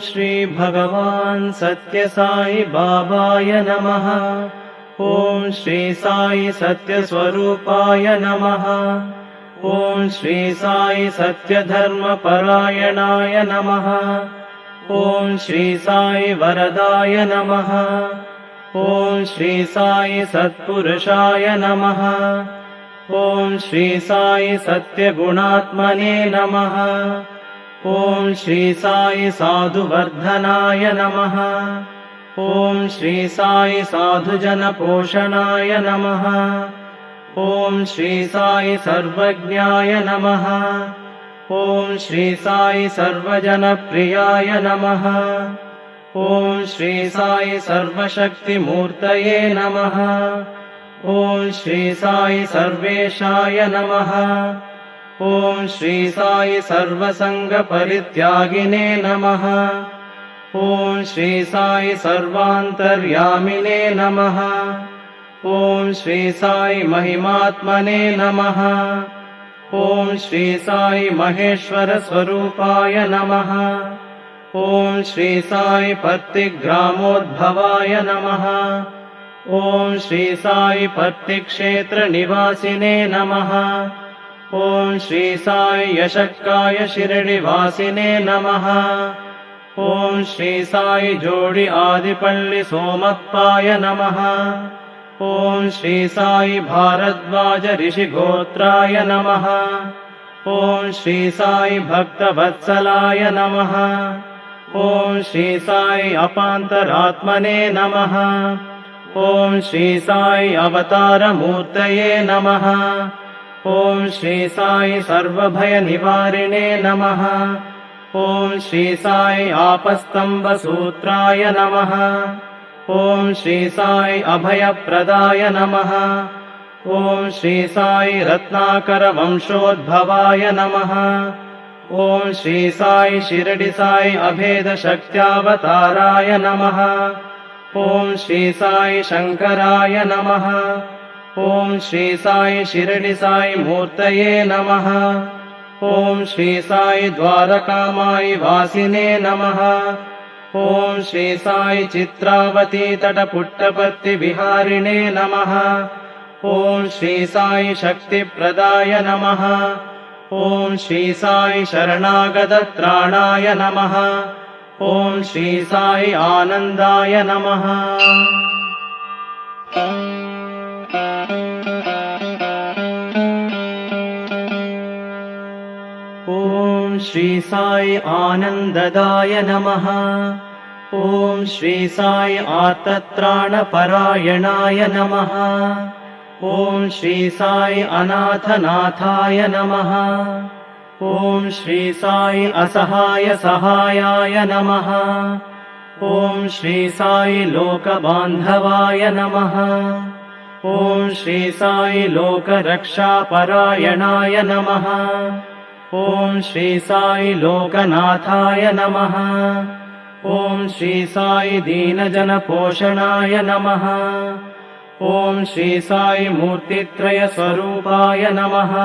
श्रीभगवान् सत्यसाई बाबाय नमः। ॐ श्री साई सत्यस्वरूपाय नमः। ॐ श्री साई सत्यधर्मपरायणाय नमः। ॐ श्री साई वरदाय नमः। ॐ श्री साई सत्पुरुषाय नमः। ॐ श्री साई सत्यगुणात्मने नमः ॐ श्री साई साधुवर्धनाय नमः। ॐ श्री साई साधुजनपोषणाय नमः। ॐ श्री साई सर्वज्ञाय नमः। ॐ श्री साई सर्वजनप्रियाय नमः। ॐ श्री साई सर्वशक्तिमूर्तये नमः। ॐ श्री साई सर्वेशाय नमः ॐ श्री साई सर्वसङ्गपरित्यागिने नमः। ॐ श्री साई सर्वान्तर्यामिने नमः। ॐ श्री साई महिमात्मने नमः। ॐ श्री साई महेश्वरस्वरूपाय नमः। ॐ श्री साई पत्तिग्रामोद्भवाय नमः। ॐ श्री साई पत्तिक्षेत्रनिवासिने नमः ॐ श्री साई यशक्काय शिरडिवासिने नमः। ॐ श्री साई जोडि आदिपल्लि सोमप्पाय नमः। ॐ श्री साई भारद्वाज ऋषिगोत्राय नमः। ॐ श्री साई भक्तवत्सलाय नमः। ॐ श्री साई अपान्तरात्मने नमः। ॐ श्री साई अवतारमूर्तये नमः ॐ श्री साई सर्वभयनिवारिणे नमः। ॐ श्री साई आपस्तम्बसूत्राय नमः। ॐ श्री साई अभयप्रदाय नमः। ॐ श्री साई रत्नाकरवंशोद्भवाय नमः। ॐ श्री साई शिरडि साई अभेदशक्त्यावताराय नमः। ॐ श्री साई शङ्कराय नमः ॐ श्री साई शिरडि साई मूर्तये नमः। ॐ श्री साई द्वारकामायि वासिने नमः। ॐ श्री साई चित्रावती तटपुट्टपत्तिविहारिणे नमः। ॐ श्री साई शक्तिप्रदाय नमः। ॐ श्री साई शरणागतत्राणाय नमः। ॐ श्री साई आनन्दाय नमः ॐ श्री साई आनन्ददाय नमः। ॐ श्री साई आर्तत्राणपरायणाय नमः। ॐ श्री साई अनाथनाथाय नमः। ॐ श्री साई असहाय सहायाय नमः। ॐ श्री साई लोकबान्धवाय नमः ॐ श्री साई लोकरक्षापरायणाय नमः। ॐ श्री साई लोकनाथाय नमः। ॐ श्री साई दीनजनपोषणाय नमः। ॐ श्री साई मूर्तित्रयस्वरूपाय नमः।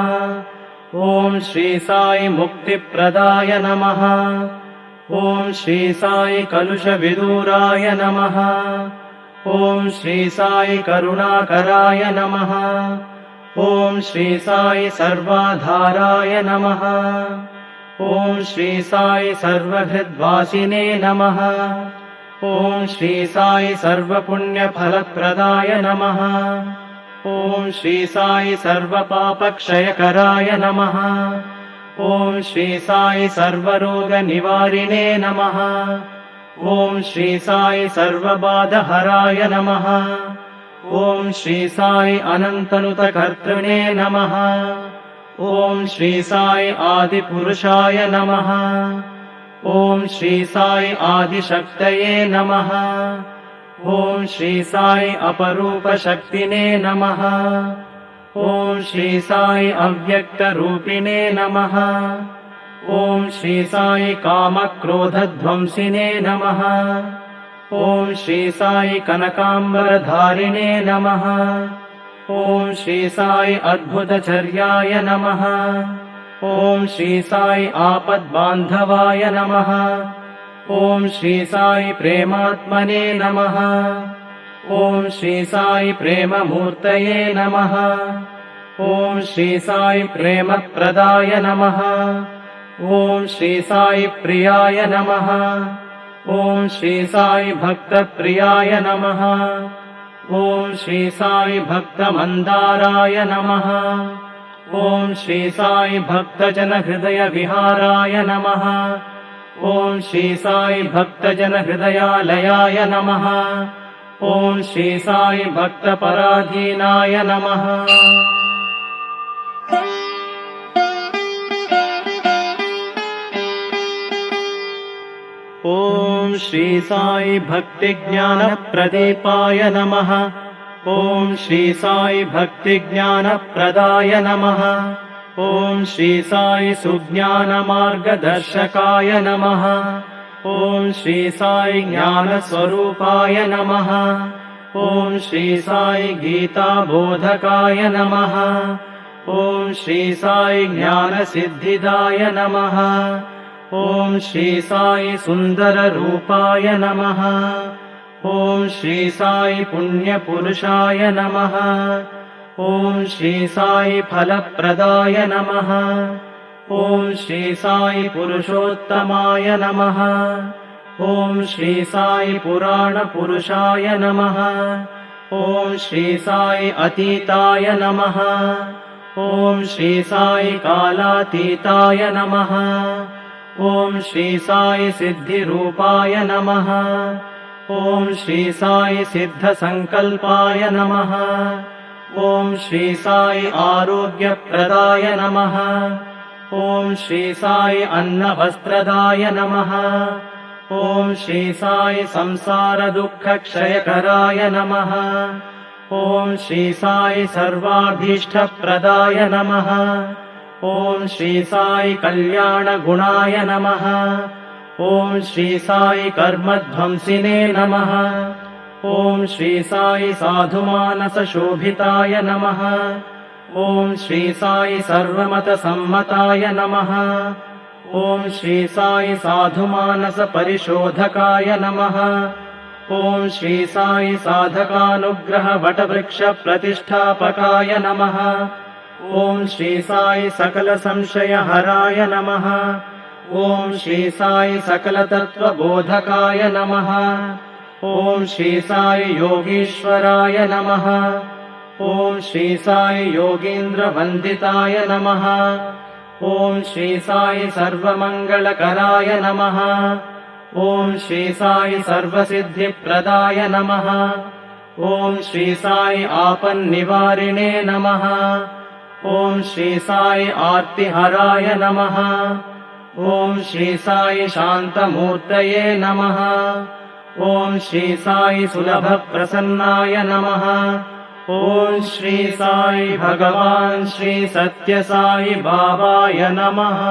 ॐ श्री साई मुक्तिप्रदाय नमः। ॐ श्री साई कलुषविदूराय नमः ॐ श्री साई करुणाकराय नमः। ॐ श्री साई सर्वाधाराय नमः। ॐ श्री साई सर्वभृद्वासिने नमः। ॐ श्री साई सर्वपुण्यफलप्रदाय नमः। ॐ श्री साई सर्वपापक्षयकराय नमः। ॐ श्री साई सर्वरोगनिवारिणे नमः ॐ श्री साई सर्वबाधहराय नमः। ॐ श्री साई अनन्तनुतकर्तृणे नमः। ॐ श्री साई आदिपुरुषाय नमः। ॐ श्री साई आदिशक्तये नमः। ॐ श्री साई अपरूपशक्तिने नमः। ॐ श्री साई अव्यक्तरूपिणे नमः ॐ श्री साई कामक्रोधध्वंसिने नमः। ॐ श्री साई कनकाम्बरधारिणे नमः। ॐ श्री साई अद्भुतचर्याय नमः। ॐ श्री साई आपद्बान्धवाय नमः। ॐ श्री साई प्रेमात्मने नमः। ॐ श्री साई प्रेममूर्तये नमः। ॐ श्री साई प्रेमप्रदाय नमः ॐ श्री साई प्रियाय नमः। ॐ श्री साई भक्तप्रियाय नमः। ॐ श्री साई भक्तमन्दाराय नमः। ॐ श्री साई भक्तजनहृदयविहाराय नमः। ॐ श्री साई भक्तजनहृदयालयाय नमः। ॐ श्री साई भक्तपराधीनाय नमः ॐ श्री साई भक्तिज्ञानप्रदीपाय नमः। ॐ श्री साई भक्तिज्ञानप्रदाय नमः। ॐ श्री साई सुज्ञानमार्गदर्शकाय नमः। ॐ श्री साई ज्ञानस्वरूपाय नमः। ॐ श्री साई गीताबोधकाय नमः। ॐ श्री साई ज्ञानसिद्धिदाय नमः ॐ श्री साई सुन्दररूपाय नमः। ॐ श्री साई पुण्यपुरुषाय नमः। ॐ श्री साई फलप्रदाय नमः। ॐ श्री साई पुरुषोत्तमाय नमः। ॐ श्री साई पुराणपुरुषाय नमः। ॐ श्री साई अतीताय नमः। ॐ श्री साई कालातीताय नमः ॐ श्री साई सिद्धिरूपाय नमः। ॐ श्री साई सिद्धसङ्कल्पाय नमः। ॐ श्री साई आरोग्यप्रदाय नमः। ॐ श्री साई अन्नवस्त्रदाय नमः। ॐ श्री साई संसारदुःखक्षयकराय नमः। ॐ श्री साई सर्वाभीष्टप्रदाय नमः ॐ श्री साई कल्याणगुणाय नमः। ॐ श्री साई कर्मध्वंसिने नमः। ॐ श्री साई साधुमानसशोभिताय नमः। ॐ श्री साई सर्वमतसम्मताय नमः। ॐ श्री साई साधुमानसपरिशोधकाय नमः। ॐ श्री साई साधकानुग्रहवटवृक्षप्रतिष्ठापकाय नमः ॐ श्री साई सकलसंशयहराय नमः। ॐ श्री साई सकलतत्त्वबोधकाय नमः। ॐ श्री साई योगीश्वराय नमः। ॐ श्री साई योगीन्द्रवन्दिताय नमः। ॐ श्री साई सर्वमङ्गलकराय नमः। ॐ श्री साई सर्वसिद्धिप्रदाय नमः। ॐ श्री साई आपन्निवारिणे नमः ॐ श्री साई आर्तिहराय नमः। ॐ श्री साई शान्तमूर्तये नमः। ॐ श्री साई सुलभप्रसन्नाय नमः। ॐ श्री साई भगवान् श्री सत्यसाई बाबाय नमः